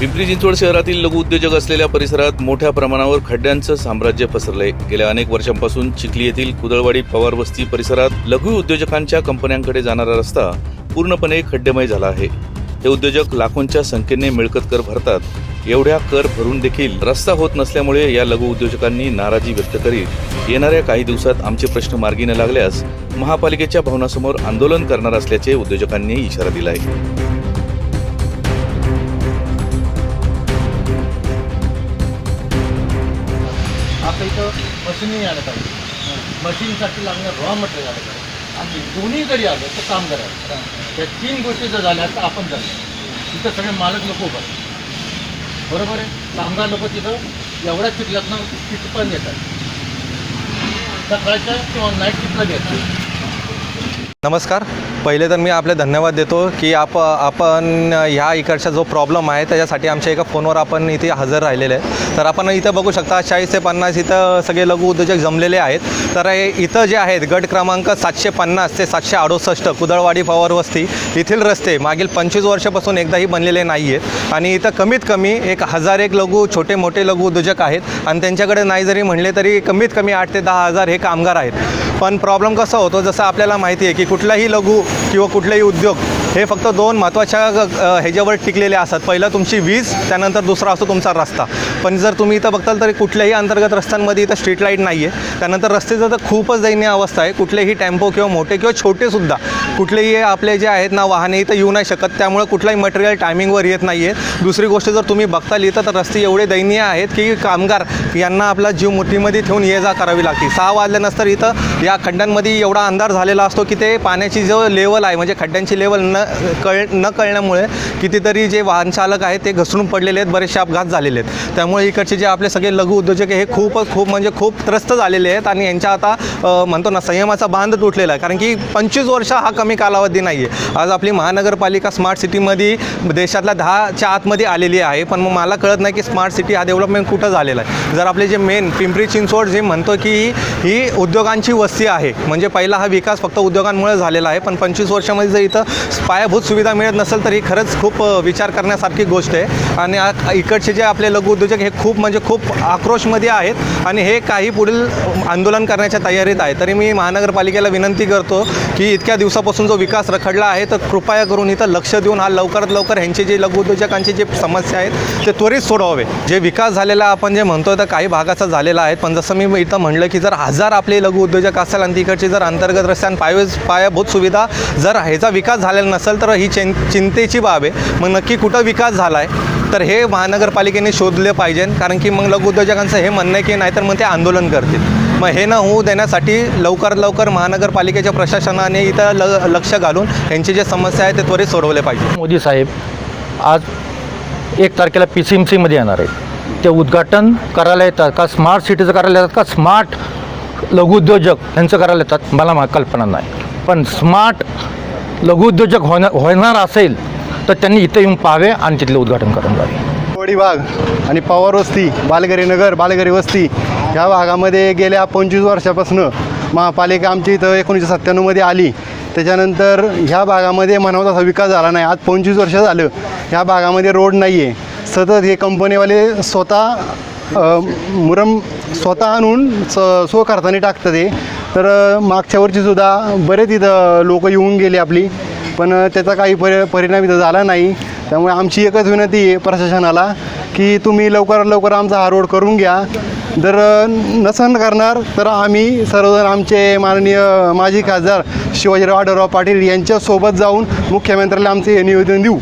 पिंपरी चिंचवड शहरातील लघु उद्योजक असलेल्या परिसरात मोठ्या प्रमाणावर खड्ड्यांचं साम्राज्य पसरलंय. गेल्या अनेक वर्षांपासून चिखली येथील कुदळवाडी पवार वस्ती परिसरात लघु उद्योजकांच्या कंपन्यांकडे जाणारा रस्ता पूर्णपणे खड्डेमय झाला आहे. हे उद्योजक लाखोंच्या संख्येने मिळकत कर भरतात. एवढ्या कर भरून देखील रस्ता होत नसल्यामुळे या लघु उद्योजकांनी नाराजी व्यक्त करीत येणाऱ्या काही दिवसात आमचे प्रश्न मार्गी न लागल्यास महापालिकेच्या भवनासमोर आंदोलन करणार असल्याचे उद्योजकांनी इशारा दिला आहे इथं मशीनही आलं पाहिजे मशीनसाठी लागणार रॉ मटेरियल आलं पाहिजे आणि दोन्हीकडे आलं तर काम करायचं. त्या तीन गोष्टी जर झाल्या तर आपण झालं तिथं सगळे मालक लोक उभा बरोबर आहे? कामगार लोक तिथं एवढ्या चिखल्यातनं तिथं पण येतात. सकाळच्या किंवा नाईट शिफ्टला घेतात नमस्कार. पहिले तर मी आपले धन्यवाद देतो की आप आपण ह्या इकडचा जो प्रॉब्लेम आहे त्याच्यासाठी आमच्या एका फोनवर आपण इथे हजर राहिलेले आहे तर आपण इथं बघू शकता चाळीस ते पन्नास इथं सगळे लघु उद्योजक जमलेले आहेत. तर हे इथं जे आहेत गट क्रमांक सातशे पन्नास ते सातशे अडुसष्ट कुदळवाडी पवार वस्ती येथील रस्ते मागील पंचवीस वर्षापासून एकदाही बनलेले नाही आहेत आणि इथं कमीत कमी एक हजार एक लघु छोटे मोठे लघु उद्योजक आहेत. आणि त्यांच्याकडे नाही जरी म्हणले तरी कमीत कमी आठ ते दहा हजार हे कामगार आहेत. पण प्रॉब्लेम कसा होतो जसं आपल्याला माहिती आहे की कुठलाही लघु किंवा कुठलाही उद्योग हे फक्त दोन महत्त्वाच्या ह्याच्यावर टिकलेले असतात. पहिलं तुमची वीज त्यानंतर दुसरा असतो तुमचा रस्ता. पण जर तुम्ही इथं बघताल तरी कुठल्याही अंतर्गत रस्त्यांमध्ये इथं स्ट्रीट लाइट नाही आहे त्यानंतर रस्त्याचं तर खूपच दयनीय अवस्था आहे. कुठलेही टेम्पो किंवा मोठे किंवा छोटेसुद्धा कुठलेही आपले जे आहेत ना वाहने इथं येऊ नाही शकत. त्यामुळे कुठलाही मटेरियल टायमिंगवर येत नाही आहे दुसरी गोष्ट जर तुम्ही बघताल इथं तर रस्ते एवढे दयनीय आहेत की कामगार यांना आपला जीव मुठीमध्ये ठेवून ये जा करावी लागते. सहा वाजल्यानंतर इथं या खड्ड्यांमध्ये एवढा अंधार झालेला असतो की ते पाण्याची जो लेवल आहे म्हणजे खड्ड्यांची लेवल न कळ न कळल्यामुळे कितीतरी जे वाहनचालक आहेत ते घसरून पडलेले आहेत. बरेचसे अपघात झालेले आहेत. त्यामुळे इकडचे जे आपले सगळे लघु उद्योजक हे खूपच खूप म्हणजे खूप त्रस्त झालेले आहेत आणि यांच्या आता म्हणतो ना संयमाचा बांध तुटलेला आहे. कारण की पंचवीस वर्ष हा कमी कालावधी नाही आहे आज आपली महानगरपालिका स्मार्ट सिटीमध्ये देशातल्या दहाच्या आतमध्ये आलेली आहे. पण मग मला कळत नाही की स्मार्ट सिटी हा डेव्हलपमेंट कुठं झालेला आहे. जर आपले जे मेन पिंपरी चिंचवड जे म्हणतो की ही उद्योगांची वस्ती आहे म्हणजे पहिला हा विकास फक्त उद्योगांमुळे झालेला आहे पण पंचवीस वर्षामध्ये जर इथं पायाभूत सुविधा मिळत नसेल तर ही खरंच खूप विचार करण्यासारखी गोष्ट आहे. आणि इकडचे जे आपले लघु उद्योजक हे खूप म्हणजे खूप आक्रोशमध्ये आहेत आणि हे काही पुढील आंदोलन करण्याच्या तयारीत आहे. तरी मी महानगरपालिकेला विनंती करतो की इतक्या दिवसापासून जो विकास रखडला आहे तर कृपया करून इथं लक्ष देऊन हा लवकरात लवकर ह्यांचे जे लघु उद्योजकांचे जे समस्या आहेत ते त्वरित सोडवावे. जे विकास झालेला आपण जे म्हणतो तर काही भागाचा झालेला आहे. पण जसं मी इथं म्हणलं की जर हजार आपले लघु उद्योजक असेल आणि तिकडची जर अंतर्गत रस्त्यान पाय पायाभूत सुविधा जर ह्याचा विकास झालेला नसेल तर ही चिं चिंतेची बाब आहे. मग नक्की कुठं विकास झाला आहे तर हे महानगरपालिकेने शोधले पाहिजे कारण की मग लघुउद्योजकांचं हे म्हणणं आहे की नाहीतर मग ते आंदोलन करतील. मग हे न होऊ देण्यासाठी लवकर लवकर महानगरपालिकेच्या प्रशासनाने इथं ल लक्ष घालून यांची जे समस्या आहे ते त्वरित सोडवले पाहिजे. मोदी साहेब आज एक तारखेला पी सी एम सीमध्ये येणार आहेत. ते उद्घाटन करायला येतात का? स्मार्ट सिटीचं करायला येतात का? स्मार्ट लघुउद्योजक यांचं करायला येतात? मला मा कल्पना नाही. पण स्मार्ट लघुउद्योजक होणार होणार असेल तर त्यांनी इथं येऊन पाहावे आणि तिथले उद्घाटन करून जावे वडी भाग आणि पवार वस्ती बालगरी नगर बालगरी वस्ती ह्या भागामध्ये गेल्या पंचवीस वर्षापासून महापालिका आमची इथं एकोणीसशे सत्त्याण्णवमध्ये आली. त्याच्यानंतर ह्या भागामध्ये म्हणावा तसा विकास झाला नाही. आज पंचवीस वर्ष झालं. ह्या भागामध्ये रोड नाही आहे सतत हे कंपनीवाले स्वतः मुरम स्वतः आणून स सो करताना टाकतं ते तर मागच्या वर्षीसुद्धा बरेच इथं लोक येऊन गेले आपली. पण त्याचा काही परि परिणाम इथं झाला नाही. त्यामुळे आमची एकच विनंती आहे प्रशासनाला की तुम्ही लवकरात लवकर आमचा हा रोड करून घ्या. जर नसन करणार तर आम्ही सर्वजण आमचे माननीय माजी खासदार शिवाजीराव आढळराव पाटील यांच्यासोबत जाऊन मुख्यमंत्र्याला आमचे हे निवेदन देऊ.